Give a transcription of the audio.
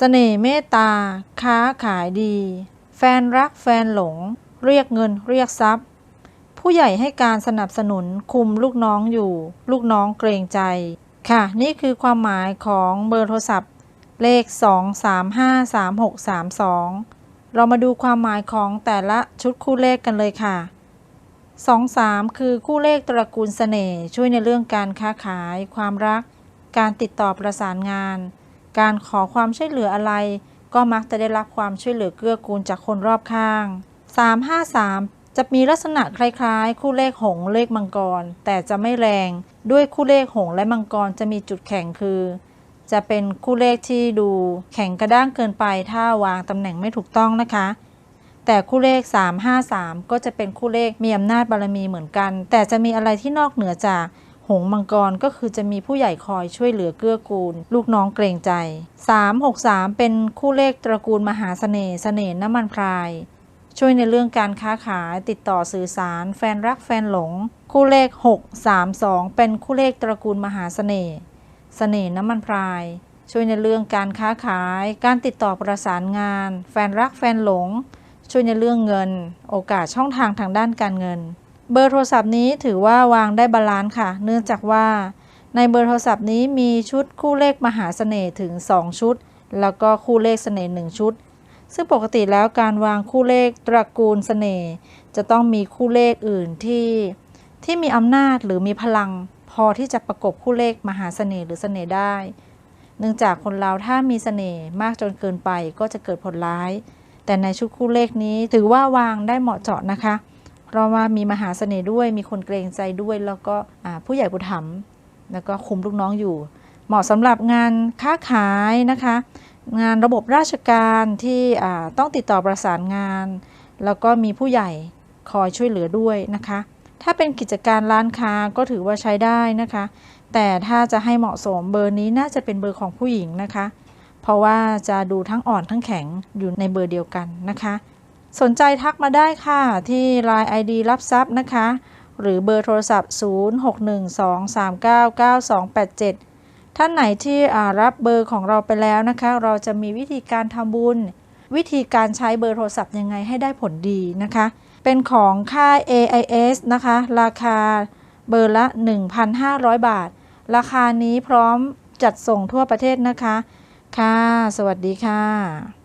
เสน่ห์เมตตา ค้าขายดี แฟนรักแฟนหลง เรียกเงินเรียกทรัพย์ ผู้ใหญ่ให้การสนับสนุนคุมลูกน้องอยู่ ลูกน้องเกรงใจ ค่ะ นี่คือความหมายของเบอร์โทรศัพท์ เลข 2353632 เรามาดูความหมายของแต่ละชุดคู่เลขกันเลยค่ะ 2-3 คือคู่เลขตระกูลเสน่ห์ช่วยในเรื่องการค้าขาย ความรัก การติดต่อประสานงาน การขอความช่วยเหลืออะไร ก็มักจะได้รับความช่วยเหลือเกื้อกูลจากคนรอบข้าง 353 จะมีลักษณะคล้ายๆ คู่เลขหงเลขมังกร แต่จะไม่แรง ด้วยคู่เลขหงและมังกรจะมีจุดแข็งคือ จะเป็นคู่เลขที่ดูแข็งกระด้างเกินไปถ้าวางตำแหน่งไม่ถูกต้องนะคะแต่คู่เลข 353 ก็จะเป็นคู่เลขมีอำนาจบารมีเหมือนกัน แต่จะมีอะไรที่นอกเหนือจาก หงมังกรก็คือจะมีผู้ใหญ่คอยช่วยเหลือเกื้อกูล ลูกน้องเกรงใจ 363 เป็นคู่เลขตระกูลมหาเสน่ห์เสน่ห์น้ำมันพราย ช่วยในเรื่องการค้าขายติดต่อสื่อสาร แฟนรักแฟนหลง คู่เลข 632 เป็นคู่เลขตระกูลมหาเสน่ห์เสน่ห์น้ำมันพราย ช่วยในเรื่องการค้าขาย การติดต่อประสานงาน แฟนรักแฟนหลง ช่วยในเรื่องเงิน โอกาสช่องทางทางด้านการเงิน เบอร์โทรศัพท์นี้ถือว่าวางได้บาลานซ์ค่ะ เนื่องจากว่าในเบอร์โทรศัพท์นี้มีชุดคู่เลขมหาเสน่ห์ถึง 2 ชุด แล้วก็คู่เลขเสน่ห์1ชุด ซึ่งปกติแล้วการวางคู่เลขตระกูลเสน่ห์จะต้องมีคู่เลขอื่นที่ที่มีอำนาจหรือมีพลังพอที่จะประกบคู่เลขมหาเสน่ห์หรือเสน่ห์ได้ เนื่องจากคนเราถ้ามีเสน่ห์มากจนเกินไปก็จะเกิดผลร้าย แต่ในชุดคู่เลขนี้ถือว่าวางได้เหมาะเจาะนะคะ เพราะว่ามีมหาเสน่ห์ด้วย มีคนเกรงใจด้วย แล้วก็ผู้ใหญ่บุญธรรมแล้วก็คุมลูกน้องอยู่ เหมาะสำหรับงานค้าขายนะคะ งานระบบราชการที่ต้องติดต่อประสานงาน แล้วก็มีผู้ใหญ่คอยช่วยเหลือด้วยนะคะ ถ้าเป็นกิจการร้านค้าก็ถือว่าใช้ได้นะคะ แต่ถ้าจะให้เหมาะสมเบอร์นี้น่าจะเป็นเบอร์ของผู้หญิงนะคะ เพราะว่าจะดูทั้งอ่อนทั้งแข็งอยู่ในเบอร์เดียวกันนะคะ สนใจทักมาได้ค่ะ ที่ Line ID รับทรัพย์นะคะ หรือเบอร์โทรศัพท์ 0612399287 ท่านไหนที่รับเบอร์ของเราไปแล้วนะคะ เราจะมีวิธีการทำบุญ วิธีการใช้เบอร์โทรศัพท์ยังไงให้ได้ผลดีนะคะ เป็นของค่าย AIS นะคะ ราคาเบอร์ละ 1,500 บาท ราคานี้พร้อมจัดส่งทั่วประเทศนะคะ ค่ะ สวัสดีค่ะ